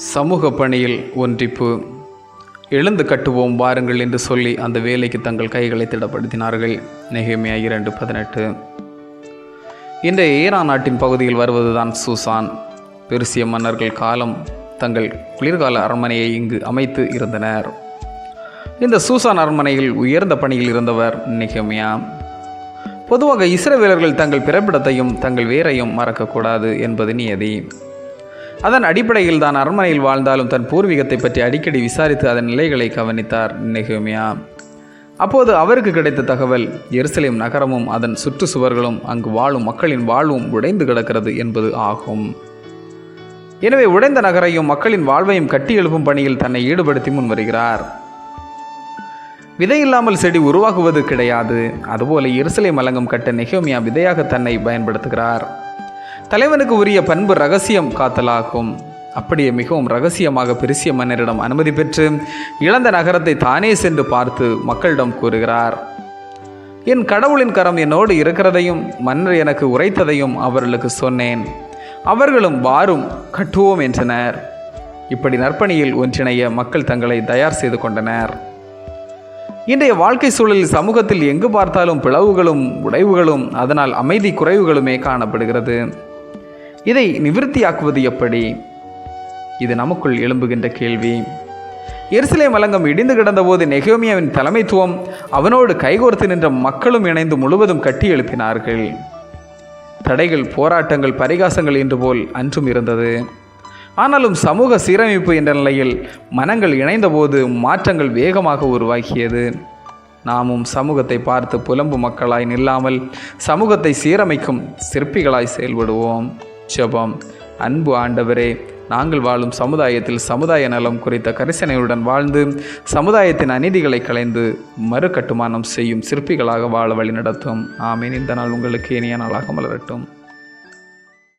சமூக பணியில் ஒன்றிப்பு. எழுந்து கட்டுவோம் வாருங்கள் என்று சொல்லி அந்த வேலைக்கு தங்கள் கைகளை திடப்படுத்தினார்கள். நெகிமையா இரண்டு பதினெட்டு. இன்றைய ஈரான் நாட்டின் பகுதியில் வருவதுதான் சூசான். பெருசிய மன்னர்கள் காலம் தங்கள் குளிர்கால அரண்மனையை இங்கு அமைத்து இருந்தனர். இந்த சூசான் அரண்மனையில் உயர்ந்த பணியில் இருந்தவர் நெகிமையா. பொதுவாக இஸ்ரவேலர்கள் தங்கள் பிறப்பிடத்தையும் தங்கள் வேரையும் மறக்கக்கூடாது என்பது நியதி. அதன் அடிப்படையில் தான் அரண்மனையில் வாழ்ந்தாலும் தன் பூர்வீகத்தை பற்றி அடிக்கடி விசாரித்து அதன் நிலைகளை கவனித்தார் நெகுமியா. அப்போது அவருக்கு கிடைத்த தகவல் எருசலேம் நகரமும் அதன் சுற்றுச்சுவர்களும் அங்கு வாழும் மக்களின் வாழ்வும் உடைந்து கிடக்கிறது என்பது ஆகும். எனவே உடைந்த நகரையும் மக்களின் வாழ்வையும் கட்டி எழுப்பும் பணியில் தன்னை ஈடுபடுத்தி முன்வருகிறார். வருகிறார் விதையில்லாமல் செடி உருவாகுவது கிடையாது. அதுபோல எருசலேம் அலங்கம் கட்ட நெகோமியா விதையாக தன்னை பயன்படுத்துகிறார். தலைவனுக்கு உரிய பண்பு ரகசியம் காத்தலாகும். அப்படியே மிகவும் ரகசியமாக பெருசிய மன்னரிடம் அனுமதி பெற்று இழந்த நகரத்தை தானே சென்று பார்த்து மக்களிடம் கூறுகிறார். என் கடவுளின் கரம் என்னோடு இருக்கிறதையும் மன்னர் எனக்கு உரைத்ததையும் அவர்களுக்கு சொன்னேன். அவர்களும் வாரும் கட்டுவோம் என்றனர். இப்படி நற்பணியில் ஒன்றிணைய மக்கள் தங்களை தயார் செய்து கொண்டனர். இன்றைய வாழ்க்கை சூழலில் சமூகத்தில் எங்கு பார்த்தாலும் பிளவுகளும் உடைவுகளும் அதனால் அமைதி குறைவுகளுமே காணப்படுகிறது. இதை நிவிருத்தியாக்குவது எப்படி? இது நமக்குள் எழும்புகின்ற கேள்வி. எருசலேம் அலங்கம் இடிந்து கிடந்தபோது நெகோமியாவின் தலைமைத்துவம் அவனோடு கைகோர்த்து நின்ற மக்களும் இணைந்து முழுவதும் கட்டி எழுப்பினார்கள். தடைகள் போராட்டங்கள் பரிகாசங்கள் என்று போல் அன்றும் இருந்தது. ஆனாலும் சமூக சீரமைப்பு என்ற நிலையில் மனங்கள் இணைந்தபோது மாற்றங்கள் வேகமாக உருவாகியது. நாமும் சமூகத்தை பார்த்து புலம்பு மக்களாய் நில்லாமல் சமூகத்தை சீரமைக்கும் சிற்பிகளாய் செயல்படுவோம். ஜெபம் அன்பு ஆண்டவரே நாங்கள் வாழும் சமுதாயத்தில் சமுதாய நலம் குறித்த கரிசனையுடன் வாழ்ந்து சமுதாயத்தின் அநீதிகளை களைந்து மறு கட்டுமானம் செய்யும் சிற்பிகளாக வாழ வழி நடத்தும் ஆமீன். இந்த நாள் உங்களுக்கு இனிய நாளாக மலரட்டும்.